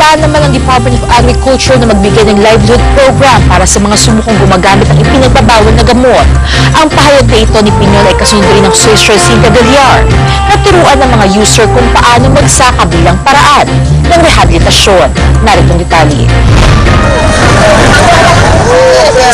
Handa naman ang Department of Agriculture na magbigay ng livelihood program para sa mga sumukong gumagamit ng ipinagbabawal na gamot. Ang pahayag na ito ni Pinyol ay kasundo rin ng Sister Cynthia Villar na turuan ng mga user kung paano magsaka bilang paraan ng rehabilitasyon. Narito ang detalye.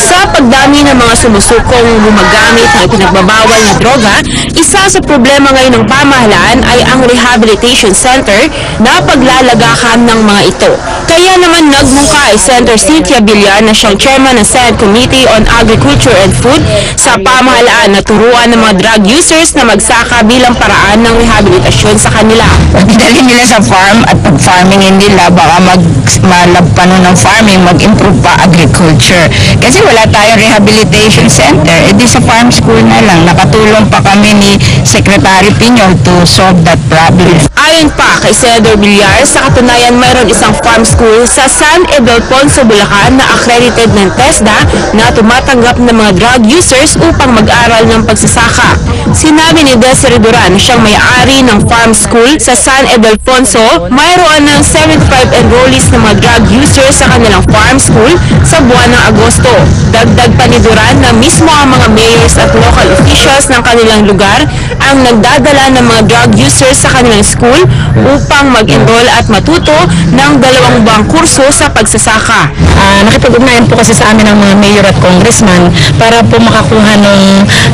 Sa pagdami ng mga sumusukong gumagamit ng ipinagbabawal na droga, isa sa problema ngayon ng pamahalaan ay ang rehabilitation center na paglalagakan ng mga ito. Kaya naman nagmungka ay Senator Cynthia Villar na siyang chairman ng Senate Committee on Agriculture and Food sa pamahalaan na turuan ng mga drug users na magsaka bilang paraan ng rehabilitasyon sa kanila. Pagdali nila sa farm at pag-farmingin nila, baka mag malagpano ng farming, mag-improve pa agriculture. Kasi wala tayong rehabilitation center. E di sa farm school na lang. Nakatulong pa kami ni Secretary Pinyol to solve that problem. Ayon pa kay Senador Villar, sa katunayan mayroon isang farm school sa San Ildefonso, Bulacan na accredited ng TESDA na tumatanggap ng mga drug users upang mag-aral ng pagsasaka. Sinabi ni Desiree Duran na siyang may-ari ng farm school sa San Ildefonso, mayroon ng 75 enrollees ng mga drug users sa kanilang farm school sa buwan ng Agosto. Dagdag pa ni Duran na mismo ang mga mayors at local officials ng kanilang lugar ang nagdadala ng mga drug users sa kanilang school upang mag-enroll at matuto ng dalawang buwang kurso sa pagsasaka. Ah, nakipag-ugnayan po kasi sa amin ang mga mayor at congressman para po makakuha ng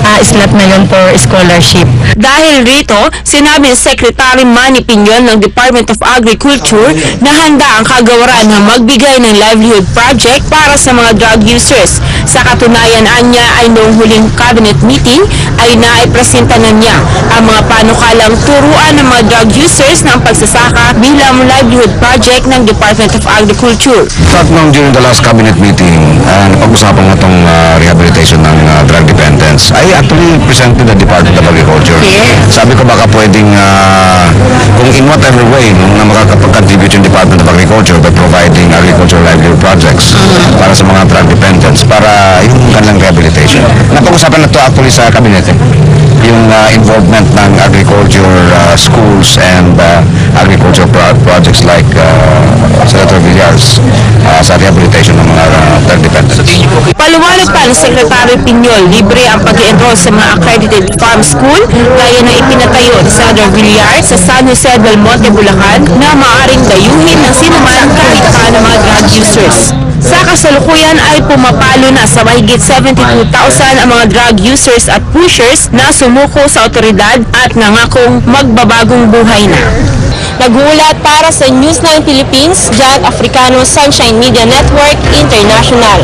ah, slot na yun for scholarship. Dahil rito, sinabi ni Secretary Manny Piñon ng Department of Agriculture na handa ang kagawaran na magbigay ng livelihood project para sa mga drug users. Sa katunayan anya ay noong huling cabinet meeting ay naipresenta na niya ang mga panukalang turuan ng mga drug users ng pagsasaka bilang livelihood project ng Department of Agriculture. At nung during the last cabinet meeting, uh, napag-usapan nga itong uh, rehabilitation ng uh, drug dependence. I actually presented the Department of Agriculture. Sabi ko baka pwedeng, uh, kung in whatever way, na makakapag-contribute yung Department of Agriculture by providing agricultural livelihood projects para sa mga drug dependents, para yung kanilang rehabilitation. Napag-usapan na to actually sa cabinet eh yung uh, involvement ng agriculture uh, schools and uh, agriculture pro- projects like uh, Senator Villar's uh, sa rehabilitation ng mga uh, drug dependents. Paluwalag pa ng Secretary Pinyol, libre ang pag-enroll sa mga accredited farm school gaya na ipinatayo ni Senator Villar sa San Jose del Monte, Bulacan na maaaring dayuhin ng sinuman kahit pa ng mga drug users. Sa kasalukuyan ay pumapalo na sa mahigit 72,000 ang mga drug users at pushers na sumuko sa otoridad at nangakong magbabagong buhay na. Nagulat para sa News 9 Philippines, Jack Africano Sunshine Media Network International.